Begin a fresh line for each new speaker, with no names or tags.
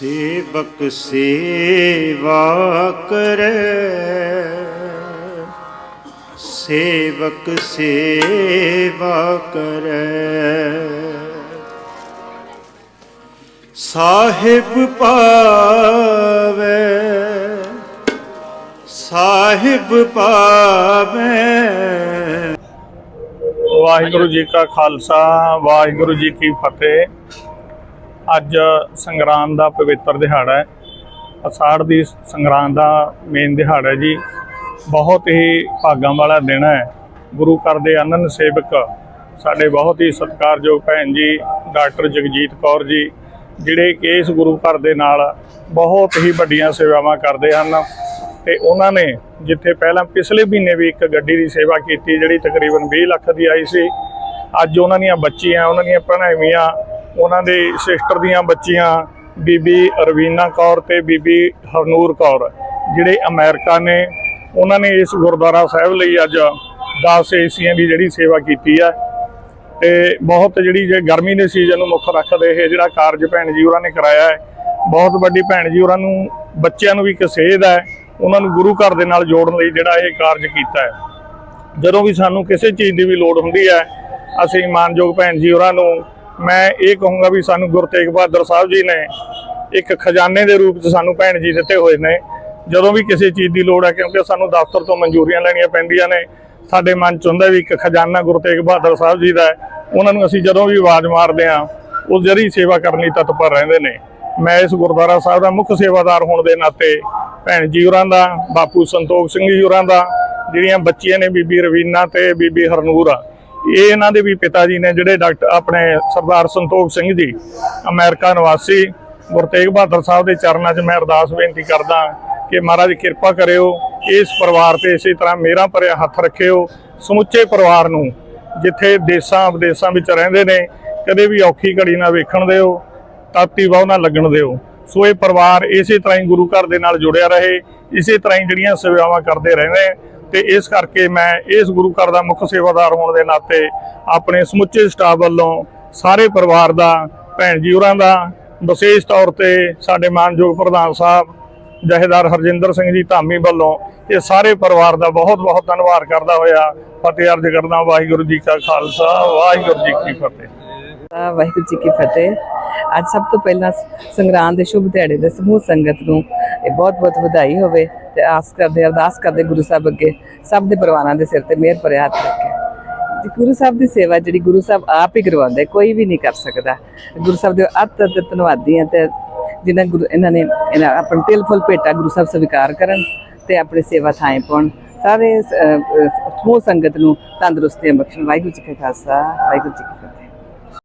ਸੇਵਕ ਸੇਵਾ ਕਰੈ। ਸੇਵਕ ਸੇਵਾ ਕਰੈ। ਸਾਹਿਬ ਪਾਵੇ ਸਾਹਿਬ ਪਾਵੇ।
ਵਾਹਿਗੁਰੂ ਜੀ ਕਾ ਖਾਲਸਾ, ਵਾਹਿਗੁਰੂ ਜੀ ਕੀ ਫਤਿਹ। ਅੱਜ ਸੰਗਰਾਂਦ ਦਾ ਪਵਿੱਤਰ ਦਿਹਾੜਾ ਹੈ। ਅਸਾੜ ਦੀ ਸੰਗਰਾਂਦ ਦਾ ਮੇਨ ਦਿਹਾੜਾ ਹੈ ਜੀ। ਬਹੁਤ ਹੀ ਭਾਗਾਂ ਵਾਲਾ ਦਿਨ ਹੈ। ਗੁਰੂ ਘਰ ਦੇ ਆਨੰਦ ਸੇਵਕ, ਸਾਡੇ ਬਹੁਤ ਹੀ ਸਤਿਕਾਰਯੋਗ ਭੈਣ ਜੀ, ਡਾਕਟਰ ਜਗਜੀਤ ਕੌਰ ਜੀ, ਜਿਹੜੇ ਕਿ ਇਸ ਗੁਰੂ ਘਰ ਦੇ ਨਾਲ ਬਹੁਤ ਹੀ ਵੱਡੀਆਂ ਸੇਵਾਵਾਂ ਕਰਦੇ ਹਨ ਤੇ ਉਹਨਾਂ ਨੇ ਜਿੱਥੇ ਪਹਿਲਾਂ ਪਿਛਲੇ ਮਹੀਨੇ ਵੀ ਇੱਕ ਗੱਡੀ ਦੀ ਸੇਵਾ ਕੀਤੀ, ਜਿਹੜੀ ਤਕਰੀਬਨ 20 ਲੱਖ ਦੀ ਆਈ ਸੀ। ਅੱਜ ਉਹਨਾਂ ਦੀਆਂ ਬੱਚੀਆਂ, ਉਹਨਾਂ ਦੀਆਂ ਭਣੇਵੀਆਂ ਉਹਨਾਂ ਦੇ ਸਿਸਟਰ ਦੀਆਂ ਬੱਚੀਆਂ ਬੀਬੀ ਰਵੀਨਾ ਕੌਰ ਤੇ ਬੀਬੀ ਹਰਨੂਰ ਕੌਰ, ਜਿਹੜੇ ਅਮਰੀਕਾ ਨੇ, ਉਹਨਾਂ ਨੇ ਇਸ ਗੁਰਦੁਆਰਾ ਸਾਹਿਬ ਲਈ ਅੱਜ 10 ਏਸੀਆਂ ਦੀ ਜਿਹੜੀ ਸੇਵਾ ਕੀਤੀ ਹੈ ਤੇ ਬਹੁਤ ਜਿਹੜੀ ਜੇ ਗਰਮੀ ਦੇ ਸੀਜ਼ਨ ਨੂੰ ਮੁੱਖ ਰੱਖਦੇ ਇਹ ਜਿਹੜਾ ਕਾਰਜ ਭੈਣ ਜੀ ਉਹਨਾਂ ਨੇ ਕਰਾਇਆ ਹੈ, ਬਹੁਤ ਵੱਡੀ ਭੈਣ ਜੀ ਉਹਨਾਂ ਨੂੰ, ਬੱਚਿਆਂ ਨੂੰ ਵੀ ਇੱਕ ਸੇਧ ਹੈ, ਉਹਨਾਂ ਨੂੰ ਗੁਰੂ ਘਰ ਦੇ ਨਾਲ ਜੋੜਨ ਲਈ ਜਿਹੜਾ ਇਹ ਕਾਰਜ ਕੀਤਾ ਹੈ। ਜਦੋਂ ਵੀ ਸਾਨੂੰ ਕਿਸੇ ਚੀਜ਼ ਦੀ ਵੀ ਲੋੜ ਹੁੰਦੀ ਹੈ, ਅਸੀਂ ਮਾਨਯੋਗ ਭੈਣ ਜੀ ਉਹਨਾਂ ਨੂੰ ਮੈਂ ਇਹ ਕਹੂੰਗਾ ਵੀ ਸਾਨੂੰ ਗੁਰੂ ਤੇਗ ਬਹਾਦਰ ਸਾਹਿਬ ਜੀ ਨੇ ਇੱਕ ਖਜ਼ਾਨੇ ਦੇ ਰੂਪ 'ਚ ਸਾਨੂੰ ਭੈਣ ਜੀ ਦਿੱਤੇ ਹੋਏ ਨੇ। ਜਦੋਂ ਵੀ ਕਿਸੇ ਚੀਜ਼ ਦੀ ਲੋੜ ਹੈ, ਕਿਉਂਕਿ ਸਾਨੂੰ ਦਫ਼ਤਰ ਤੋਂ ਮਨਜ਼ੂਰੀਆਂ ਲੈਣੀਆਂ ਪੈਂਦੀਆਂ ਨੇ, ਸਾਡੇ ਮਨ 'ਚ ਹੁੰਦਾ ਵੀ ਇੱਕ ਖਜ਼ਾਨਾ ਗੁਰੂ ਤੇਗ ਬਹਾਦਰ ਸਾਹਿਬ ਜੀ ਦਾ ਉਹਨਾਂ ਨੂੰ ਅਸੀਂ ਜਦੋਂ ਵੀ ਆਵਾਜ਼ ਮਾਰਦੇ ਹਾਂ, ਉਹ ਜਰੀ ਸੇਵਾ ਕਰਨ ਲਈ ਤਤਪਰ ਰਹਿੰਦੇ ਨੇ। ਮੈਂ ਇਸ ਗੁਰਦੁਆਰਾ ਸਾਹਿਬ ਦਾ ਮੁੱਖ ਸੇਵਾਦਾਰ ਹੋਣ ਦੇ ਨਾਤੇ ਭੈਣ ਜੀ ਹੋਰਾਂ ਦਾ, ਬਾਪੂ ਸੰਤੋਖ ਸਿੰਘ ਜੀ ਹੋਰਾਂ ਦਾ, ਜਿਹੜੀਆਂ ਬੱਚੀਆਂ ਨੇ ਬੀਬੀ ਰਵੀਨਾ ਤੇ ਬੀਬੀ ਹਰਨੂਰ ਆ ਇਹ ਇਹਨਾਂ ਦੇ ਵੀ ਪਿਤਾ ਜੀ ਨੇ ਜਿਹੜੇ ਡਾਕਟਰ ਆਪਣੇ ਸਰਦਾਰ ਸੰਤੋਖ ਸਿੰਘ ਜੀ, ਅਮਰੀਕਾ ਨਿਵਾਸੀ ਗੁਰੂ ਤੇਗ ਬਹਾਦਰ ਸਾਹਿਬ ਦੇ ਚਰਨਾਂ 'ਚ ਮੈਂ ਅਰਦਾਸ ਬੇਨਤੀ ਕਰਦਾ ਕਿ ਮਹਾਰਾਜ ਕਿਰਪਾ ਕਰਿਓ, ਇਸ ਪਰਿਵਾਰ ਤੇ ਇਸੇ ਤਰ੍ਹਾਂ ਮੇਰਾ ਭਰਿਆ ਹੱਥ ਰੱਖਿਓ, ਸਮੁੱਚੇ ਪਰਿਵਾਰ ਨੂੰ, ਜਿੱਥੇ ਦੇਸਾਂ ਵਿਦੇਸਾਂ ਵਿੱਚ ਰਹਿੰਦੇ ਨੇ, ਕਦੇ ਵੀ ਔਖੀ ਘੜੀ ਨਾ ਵੇਖਣ ਦਿਓ, ਤਾਤੀ ਵਾਹ ਨਾ ਲੱਗਣ ਦਿਓ। ਸੋ ਇਹ ਪਰਿਵਾਰ ਇਸੇ ਤਰ੍ਹਾਂ ਹੀ ਗੁਰੂ ਘਰ ਦੇ ਨਾਲ ਜੁੜਿਆ ਰਹੇ, ਇਸੇ ਤਰ੍ਹਾਂ ਹੀ ਜਿਹੜੀਆਂ ਸੇਵਾਵਾਂ ਕਰਦੇ ਰਹਿੰਦੇ ਤੇ ਇਸ ਕਰਕੇ ਮੈਂ ਇਸ ਗੁਰੂ ਘਰ ਦਾ ਮੁੱਖ ਸੇਵਾਦਾਰ ਹੋਣ ਦੇ ਨਾਤੇ ਆਪਣੇ ਸਮੁੱਚੇ ਸਟਾਫ ਵੱਲੋਂ ਸਾਰੇ ਪਰਿਵਾਰ ਦਾ, ਭੈਣ ਜੀ ਹੋਰਾਂ ਦਾ, ਵਿਸ਼ੇਸ਼ ਤੌਰ ਤੇ ਸਾਡੇ ਮਾਨਯੋਗ ਪ੍ਰਧਾਨ ਸਾਹਿਬ, ਜਹੇਦਾਰ ਹਰਜਿੰਦਰ ਸਿੰਘ ਜੀ ਧਾਮੀ ਵੱਲੋਂ ਇਹ ਸਾਰੇ ਪਰਿਵਾਰ ਦਾ ਬਹੁਤ ਬਹੁਤ ਧੰਨਵਾਦ ਕਰਦਾ ਹੋਇਆ ਫਤਿਹ ਅਰਜ ਕਰਦਾ ਵਾਹਿਗੁਰੂ ਜੀ ਕਾ ਖਾਲਸਾ, ਵਾਹਿਗੁਰੂ ਜੀ ਕੀ ਫਤਿਹ।
ਵਾਹਿਗੁਰੂ ਜੀ ਕੀ ਫਤਿਹ। ਅੱਜ ਸਭ ਤੋਂ ਪਹਿਲਾਂ ਸੰਗਰਾਂਦ ਦੇ ਸ਼ੁਭ ਦਿਹਾੜੇ ਦੇ ਸਮੂਹ ਸੰਗਤ ਨੂੰ ਇਹ ਬਹੁਤ ਬਹੁਤ ਵਧਾਈ ਹੋਵੇ ਤੇ ਆਸ ਕਰਦੇ, ਅਰਦਾਸ ਕਰਦੇ ਗੁਰੂ ਸਾਹਿਬ ਅੱਗੇ ਸਭ ਦੇ ਪਰਿਵਾਰਾਂ ਦੇ ਸਿਰ ਤੇ ਮਿਹਰ ਭਰਿਆ ਹੱਥ ਰੱਖੇ। ਜੀ ਗੁਰੂ ਸਾਹਿਬ ਦੀ ਸੇਵਾ ਜਿਹੜੀ ਗੁਰੂ ਸਾਹਿਬ ਆਪ ਹੀ ਕਰਵਾਉਂਦੇ, ਕੋਈ ਵੀ ਨਹੀਂ ਕਰ ਸਕਦਾ। ਗੁਰੂ ਸਾਹਿਬ ਦੇ ਅੱਤ ਅਤ ਧੰਨਵਾਦੀ ਆ ਤੇ ਜਿਨ੍ਹਾਂ ਗੁਰੂ, ਇਹਨਾਂ ਨੇ, ਇਹਨਾਂ ਆਪਣਾ ਤਿਲ ਫੁੱਲ ਭੇਟਾ ਗੁਰੂ ਸਾਹਿਬ ਸਵੀਕਾਰ ਕਰਨ ਤੇ ਆਪਣੀ ਸੇਵਾ ਥਾਂ ਪਾਉਣ। ਸਾਰੇ ਸਮੂਹ ਸੰਗਤ ਨੂੰ ਤੰਦਰੁਸਤੀਆਂ ਬਖਸ਼ਣ। ਵਾਹਿਗੁਰੂ ਜੀ ਕਾ ਖਾਲਸਾ, ਵਾਹਿਗੁਰੂ ਜੀ ਕੀ ਫਤਿਹ।